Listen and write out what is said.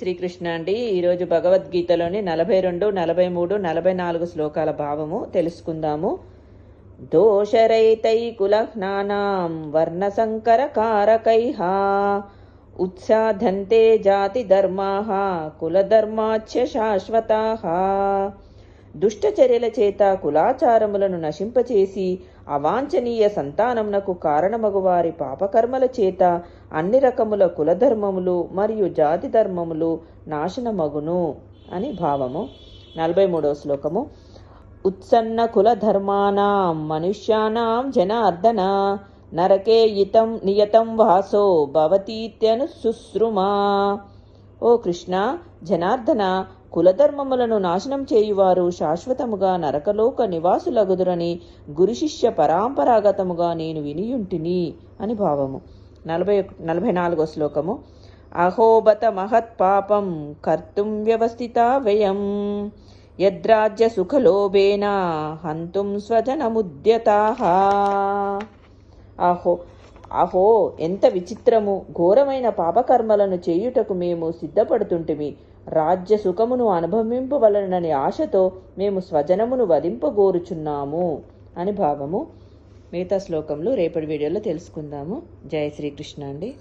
శ్రీకృష్ణ అండి. ఈరోజు భగవద్గీతలోని నలభై రెండు నలభై మూడు నలభై నాలుగు శ్లోకాల భావము తెలుసుకుందాము. దోషరైతై కులహ్నానాం వర్ణసంకర కారకైః ఉత్సాధంతే జాతి ధర్మాః కులధర్మాచ శాశ్వతాః దుష్టచర్యల చేత కులాచారములను నశింపచేసి అవాంఛనీయ సంతానమునకు కారణమగువారి పాపకర్మల చేత అన్ని రకముల కులధర్మములు మరియు జాతి ధర్మములు నాశనమగును అని భావము. నలభై మూడవ శ్లోకము. ఉత్సన్న కులధర్మానాం మనుష్యానాం జనార్దన నరకే ఇతం నియతం వాసో భవతీత్యను శుశ్రుమా ఓ కృష్ణ జనార్దన కులధర్మములను నాశనం చేయువారు శాశ్వతముగా నరకలోక నివాసులగుదురని గురుశిష్య పరాంపరాగతముగా నేను వినియుంటిని అని భావము. నలభై నలభై నాలుగో శ్లోకము. అహోబత మహత్ పాపం కర్తుం వ్యవస్థిత వ్యయం. యద్రాజ్య సుఖలోభేన హంతుం స్వజనముద్యతాః. అహో అహో ఎంత విచిత్రము. ఘోరమైన పాపకర్మలను చేయుటకు మేము సిద్ధపడుతుంటిమి. రాజ్య సుఖమును అనుభవింపవలనని ఆశతో మేము స్వజనమును వధింపగోరుచున్నాము. అని భావము మిగతా శ్లోకంలో రేపటి వీడియోలో తెలుసుకుందాము. జయ శ్రీకృష్ణ అండి.